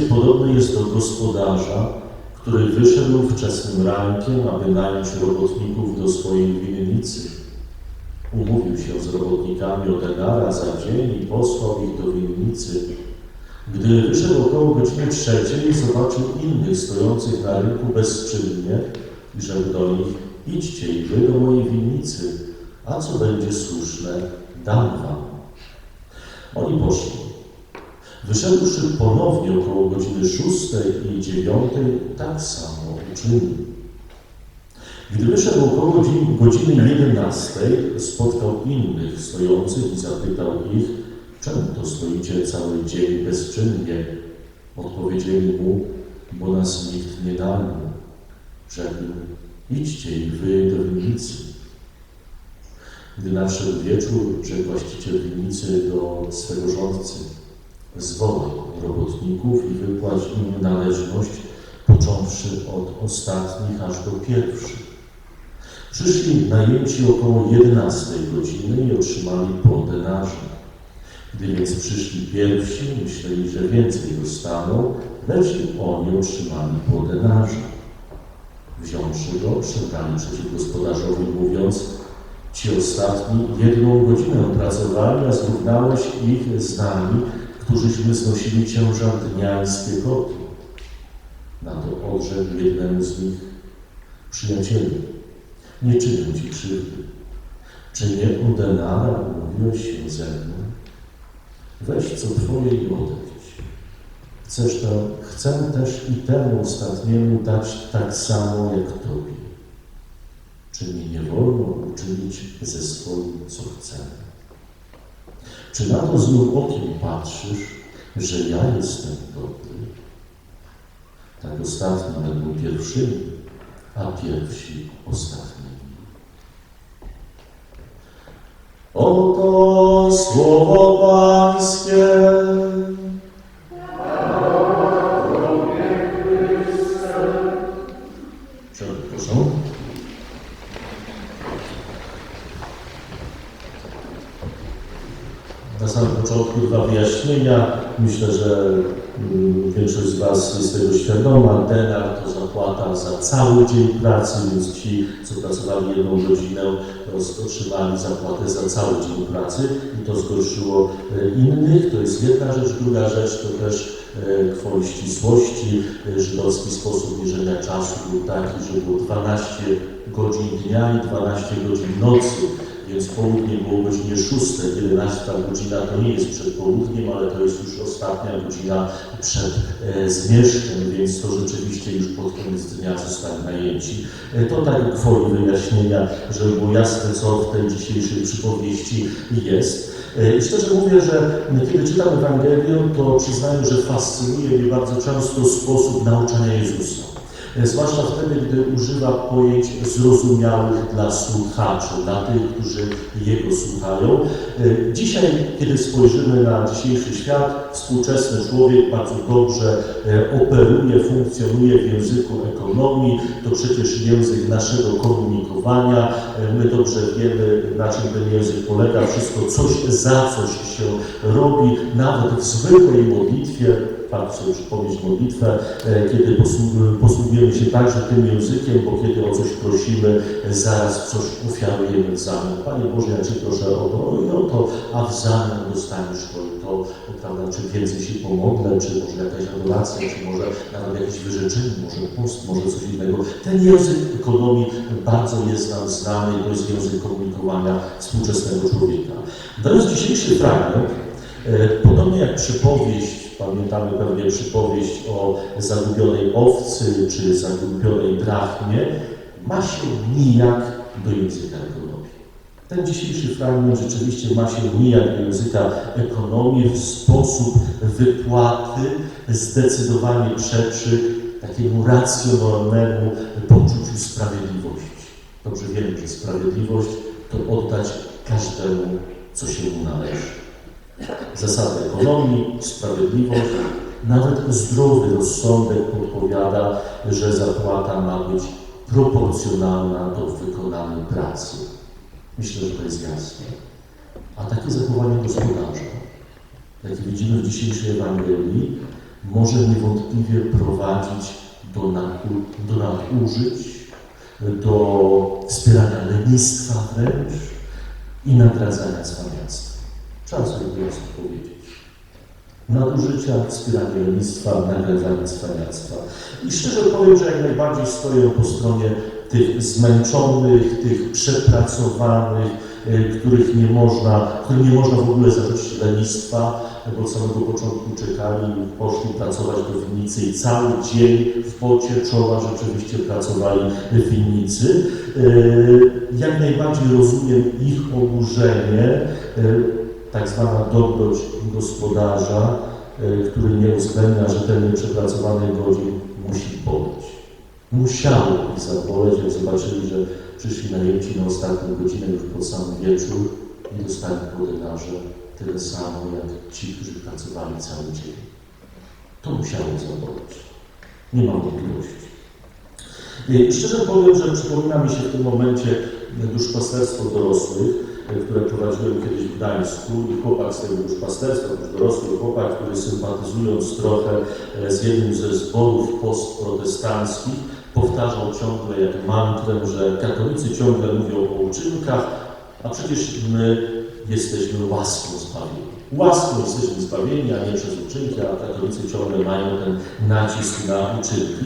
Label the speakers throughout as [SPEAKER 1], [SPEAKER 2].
[SPEAKER 1] Podobne jest do gospodarza, który wyszedł wczesnym rankiem, aby nająć robotników do swojej winnicy. Umówił się z robotnikami o denara za dzień i posłał ich do winnicy. Gdy wyszedł około godziny trzeciej, zobaczył innych stojących na rynku bezczynnie i rzekł do nich, idźcie i wy do mojej winnicy, a co będzie słuszne, dam wam. Oni poszli. Wyszedłszy ponownie około godziny szóstej i dziewiątej, tak samo uczynili. Gdy wyszedł około godziny, godziny jedenastej, spotkał innych stojących i zapytał ich, czemu to stoicie cały dzień bezczynnie? Odpowiedzieli mu, bo nas nikt nie dał. Rzekł, idźcie i wy do winnicy. Gdy nadszedł wieczór, rzekł właściciel winnicy do swego rządcy, zwołaj robotników i wypłać im należność, począwszy od ostatnich aż do pierwszych. Przyszli najemci około 11 godziny i otrzymali po denarze. Gdy więc przyszli pierwsi, myśleli, że więcej dostaną, lecz i oni otrzymali po denarze. Wziąwszy go, przebrali przeciw gospodarzowi, mówiąc, ci ostatni jedną godzinę pracowali, a zrównałeś ich z nami, którzyśmy znosili ciężar dnia i z piechoty. Na to odrzekł jednemu z nich, przyjacielu, nie czynię ci krzywdy. Czy nie o denara umówiłeś się ze mną? Weź co twoje i odejdź. Chcesz to, chcę też i temu ostatniemu dać tak samo jak tobie. Czy mi nie wolno uczynić ze swoim, co chcę? Czy na to znów okiem patrzysz, że ja jestem dobry? Tak ostatni będą pierwszymi, a pierwsi ostatnimi. Oto słowo Pańskie. Na samym początku dwa wyjaśnienia. Myślę, że mm, większość z Was jest tego świadoma. Denar to zapłata za cały dzień pracy, więc ci, co pracowali jedną godzinę, otrzymali zapłatę za cały dzień pracy i to zgorszyło e, innych. To jest jedna rzecz. Druga rzecz to też e, gwoli ścisłości. E, Żydowski sposób mierzenia czasu był taki, że było 12 godzin dnia i 12 godzin nocy. Więc południe było o godzinie 6, 11 godzina to nie jest przed południem, ale to jest już ostatnia godzina przed e, zmierzchem, więc to rzeczywiście już pod koniec dnia zostali najęci. E, to tak gwoli wyjaśnienia, żeby było jasne, co w tej dzisiejszej przypowieści jest. E, I szczerze mówię, że kiedy czytam Ewangelię, to przyznaję, że fascynuje mnie bardzo często sposób nauczania Jezusa. Zwłaszcza wtedy, gdy używa pojęć zrozumiałych dla słuchaczy, dla tych, którzy Jego słuchają. E, Dzisiaj, kiedy spojrzymy na dzisiejszy świat, współczesny człowiek bardzo dobrze e, operuje, funkcjonuje w języku ekonomii. To przecież język naszego komunikowania. E, My dobrze wiemy, na czym ten język polega. Wszystko coś za coś się robi, nawet w zwykłej modlitwie Chce już modlitwę, e, kiedy posłu- posługujemy się także tym językiem, bo kiedy o coś prosimy, zaraz coś ofiarujemy w zamian. Panie Boże, ja Cię proszę o to i o to, a w zamian dostaniesz to i to, prawda, czy więcej się pomodlę, czy może jakaś adoracja, czy może nawet jakieś wyrzeczenie, może post, może coś innego. Ten język ekonomii bardzo jest nam znany, to jest język komunikowania współczesnego człowieka. Natomiast dzisiejszy fragment, podobnie jak przypowieść Pamiętamy pewnie przypowieść o zagubionej owcy czy zagubionej drachmie. Ma się nijak do języka ekonomii. Ten dzisiejszy fragment rzeczywiście ma się nijak do języka ekonomii w sposób wypłaty zdecydowanie przeczy takiemu racjonalnemu poczuciu sprawiedliwości. Dobrze wiemy, że sprawiedliwość to oddać każdemu, co się mu należy zasady ekonomii, sprawiedliwość nawet zdrowy rozsądek podpowiada, że zapłata ma być proporcjonalna do wykonanej pracy. Myślę, że to jest jasne. A takie zachowanie gospodarza, jakie widzimy w dzisiejszej Ewangelii, może niewątpliwie prowadzić do, naku- do nadużyć, do wspierania lenistwa wręcz i nagradzania cwaniactwa. Trzeba sobie po prostu powiedzieć. Nadużycia, wspieranie lenistwa, nagradzanie cwaniactwa. I szczerze powiem, że jak najbardziej stoję po stronie tych zmęczonych, tych przepracowanych, e, których nie można, którym nie można w ogóle zarzucić lenistwa, bo od samego początku czekali, poszli pracować do winnicy i cały dzień w pocie czoła rzeczywiście pracowali w winnicy. E, Jak najbardziej rozumiem ich oburzenie, e, tak zwana dobroć gospodarza, e, który nie uwzględnia rzetelnie przepracowanych godzin, musi boleć. Musiało ich zaboleć, jak zobaczyli, że przyszli najemci na ostatnią godzinę już pod sam wieczór i dostali po denarze tyle samo jak ci, którzy pracowali cały dzień. To musiało zaboleć. Nie mam wątpliwości. I Szczerze powiem, że przypomina mi się w tym momencie duszpasterstwo dorosłych, e, które prowadziłem kiedyś w Gdańsku i chłopak z tego duszpasterstwa, już dorosły chłopak, który sympatyzując trochę e, z jednym ze zborów postprotestanckich, powtarzał ciągle jak mantrę, że katolicy ciągle mówią o uczynkach, a przecież my jesteśmy łaską zbawieni. Łaską jesteśmy zbawieni, a nie przez uczynki, a katolicy ciągle mają ten nacisk na uczynki.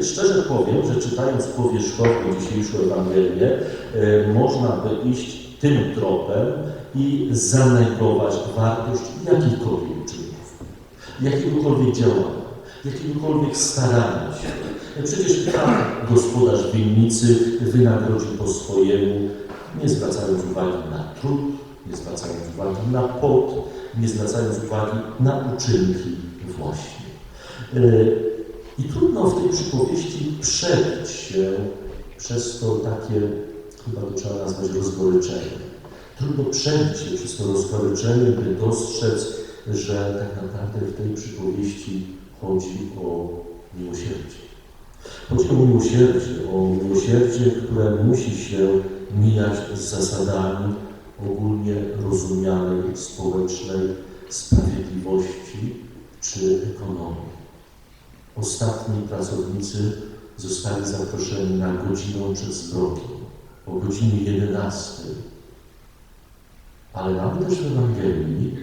[SPEAKER 1] I szczerze powiem, że czytając powierzchownie dzisiejszą Ewangelię, e, można by iść tym tropem i zanegować wartość jakichkolwiek uczynków, jakiegokolwiek działania, jakiegokolwiek starania się. Przecież tak gospodarz winnicy wynagrodzi po swojemu, nie zwracając uwagi na trud, nie zwracając uwagi na pot, nie zwracając uwagi na uczynki właśnie. I trudno w tej przypowieści przebić się przez to takie, chyba to trzeba nazwać rozgoryczenie. Trudno przebić się przez to rozgoryczenie, by dostrzec, że tak naprawdę w tej przypowieści chodzi o miłosierdzie. Chodzi o miłosierdzie, o miłosierdzie, które musi się mijać z zasadami ogólnie rozumianej społecznej sprawiedliwości czy ekonomii. Ostatni pracownicy zostali zaproszeni na godzinę przed zwrotem, o godzinie 11. Ale mamy też w Ewangelii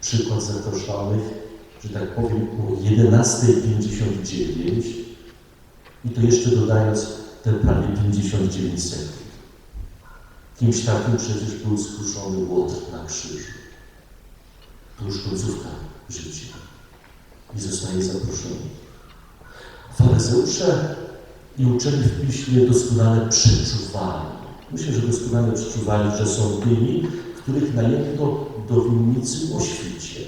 [SPEAKER 1] przykład zaproszonych, że tak powiem, o 11.59 i to jeszcze dodając te prawie 59 sekund. Kimś takim przecież był skruszony Łotr na krzyżu. To już końcówka życia. I zostaje zaproszony. Faryzeusze i uczeni w piśmie doskonale przeczuwali. Myślę, że doskonale przeczuwali, że są tymi, których najemno do winnicy o świcie.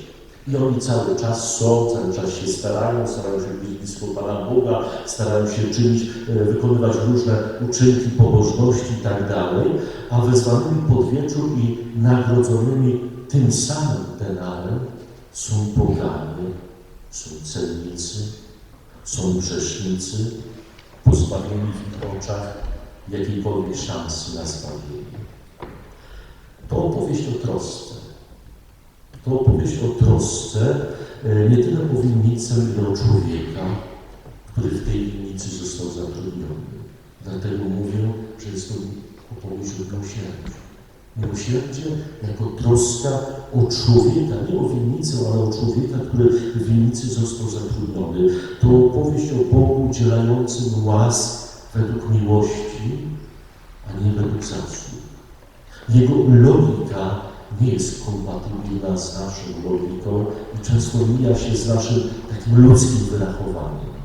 [SPEAKER 1] I oni cały czas są, cały czas się starają, starają się być blisko Pana Boga, starają się czynić, e, wykonywać różne uczynki pobożności i tak dalej, a wezwanymi pod wieczór i nagrodzonymi tym samym denarem są poganie, są celnicy, są grzesznicy, pozbawieni w ich oczach jakiejkolwiek szansy na zbawienie. To opowieść o trosce. To opowieść o trosce e, nie tyle o winnicę, ile o człowieka, który w tej winnicy został zatrudniony. Dlatego mówię, że jest to opowieść o miłosierdziu. Miłosierdzie jako troska o człowieka, nie o winnicę, ale o człowieka, który w winnicy został zatrudniony. To opowieść o Bogu dzielającym łask według miłości, a nie według zasług. Jego logika nie jest kompatybilna z naszą logiką i często mija się z naszym takim ludzkim wyrachowaniem.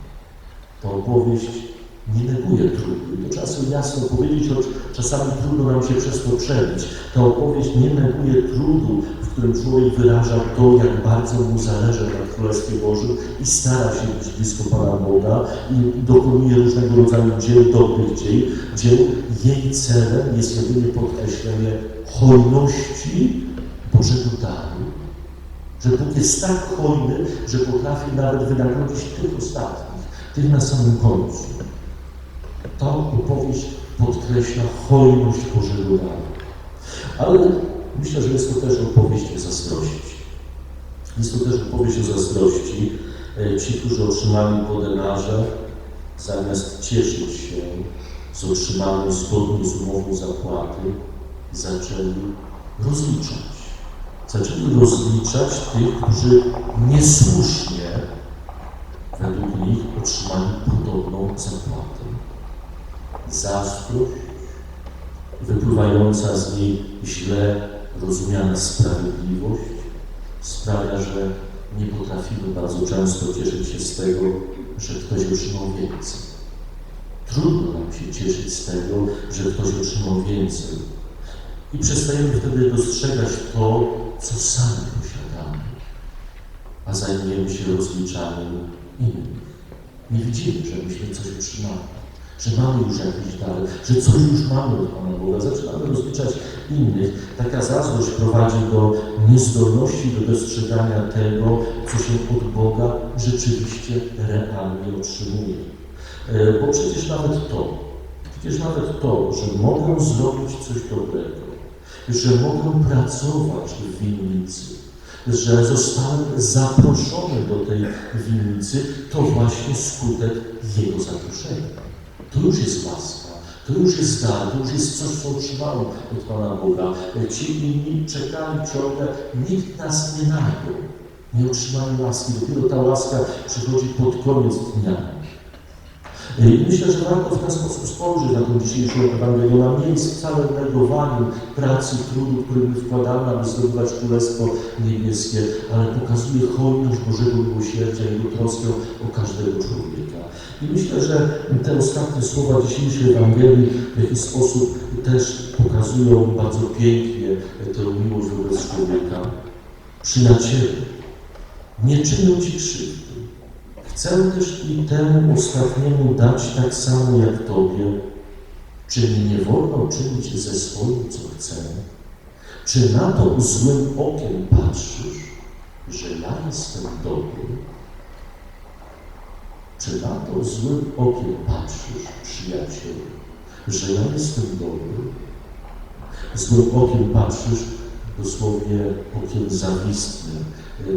[SPEAKER 1] Ta opowieść nie neguje trudu. To trzeba sobie jasno powiedzieć, choć czasami trudno nam się przez to przebić. Ta opowieść nie neguje trudu, w którym człowiek wyraża to, jak bardzo mu zależy na Królestwie Bożym i stara się być blisko Pana Boga i dokonuje różnego rodzaju dzieł, dobrych dzieł, dzieł. Jej celem jest jedynie podkreślenie hojności Bożego daru Że Bóg jest tak hojny, że potrafi nawet wynagrodzić tych ostatnich, tych na samym końcu. Ta opowieść podkreśla hojność Bożego daru. Ale myślę, że jest to też opowieść o zazdrości. Jest to też opowieść o zazdrości. E, Ci, którzy otrzymali po denarze, zamiast cieszyć się z otrzymanej zgodnie z umową zapłaty, zaczęli rozliczać. Zaczęli rozliczać tych, którzy niesłusznie według nich otrzymali podobną zapłatę. Zazdrość, wypływająca z niej źle rozumiana sprawiedliwość, sprawia, że nie potrafimy bardzo często cieszyć się z tego, że ktoś otrzymał więcej. Trudno nam się cieszyć z tego, że ktoś otrzymał więcej. I przestajemy wtedy dostrzegać to, co sami posiadamy, a zajmujemy się rozliczaniem innych. Nie widzimy, że myśmy coś otrzymali, że mamy już jakiś dar, że coś już mamy od Pana Boga. Zaczynamy rozliczać innych. Taka zazdrość prowadzi do niezdolności do dostrzegania tego, co się od Boga rzeczywiście realnie otrzymuje. E, Bo przecież nawet to, przecież nawet to, że mogę zrobić coś dobrego, że mogę pracować w winnicy, że zostałem zaproszony do tej winnicy, to właśnie skutek Jego zaproszenia. To już jest łaska, to już jest dar, to już jest coś, co otrzymałem od Pana Boga. Ci inni czekali ciągle, nikt nas nie najął, nie otrzymali łaski. Dopiero ta łaska przychodzi pod koniec dnia. I myślę, że warto w ten sposób spojrzeć na tą dzisiejszą Ewangelię. Ona nie jest wcale negowaniem pracy, trudu, który my wkładamy, aby zdobywać Królestwo Niebieskie, ale pokazuje hojność Bożego miłosierdzia i Jego troskę o każdego człowieka. I myślę, że te ostatnie słowa dzisiejszej Ewangelii w jakiś sposób też pokazują bardzo pięknie tę miłość wobec człowieka. Przyjacielu, nie czynią Ci krzywdy. Chcę też i temu ostatniemu dać tak samo jak Tobie. Czy mi nie wolno czynić ze swoim, co chcę? Czy na to złym okiem patrzysz, że ja jestem dobry? Czy na to złym okiem patrzysz, przyjacielu, że ja jestem dobry? Złym okiem patrzysz, dosłownie okiem zawistnym.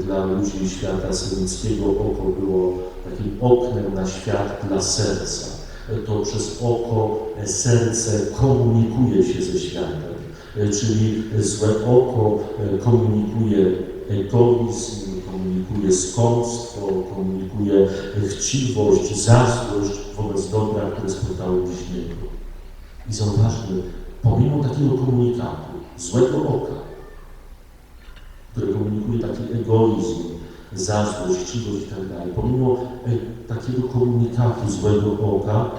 [SPEAKER 1] Dla ludzi świata syryjskiego oko było takim oknem na świat dla serca. To przez oko serce komunikuje się ze światem, czyli złe oko komunikuje egoizm, komunikuje skąpstwo, komunikuje chciwość, zazdrość wobec dobra, które spotkało bliźniego. I zauważmy, pomimo takiego komunikatu, złego oka, które komunikuje taki egoizm, zazdrość, chciwość i tak dalej, pomimo e, takiego komunikatu złego oka,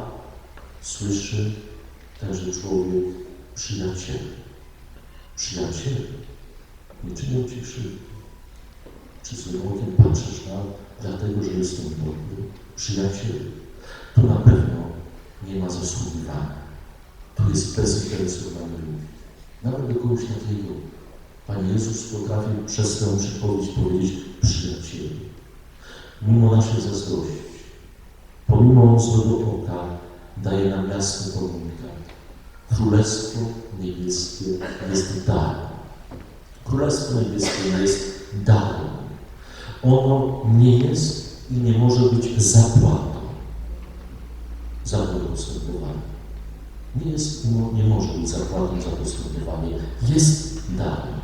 [SPEAKER 1] słyszy tenże człowiek przyjaciel. Przyjaciel, nie czynią Ci krzywdy. Czy złym okiem patrzysz na, dlatego że jestem dobry? Przyjaciel, to na pewno nie ma zasługiwania. To jest bezinteresowany ludzi. Nawet do kogoś takiego Pan Jezus potrafi przez tę przypowieść powiedzieć przyjacielu. Mimo naszej zazdrości, pomimo złego oka, daje nam jasny komunikat. Królestwo Niebieskie jest darem. Królestwo Niebieskie jest darem. Ono nie jest i nie może być zapłatą za postępowanie. Nie jest, nie może być zapłatą za postępowanie. Jest darem.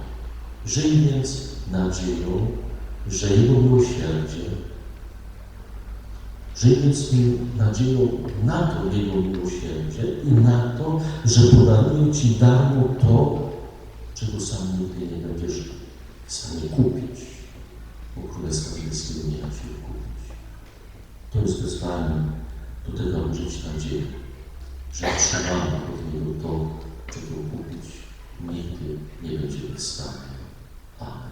[SPEAKER 1] Żyj więc nadzieją, że Jego miłosierdzie, żyj więc nadzieją na to Jego miłosierdzie i na to, że podaruje Ci darmo to, czego sam nigdy nie będziesz w stanie kupić, bo Królestwa Niebieskiego nie da się kupić. To jest wezwanie do tego, aby żyć nadzieję, że otrzymamy od Niego to, czego kupić nigdy nie będziemy w stanie. Bye.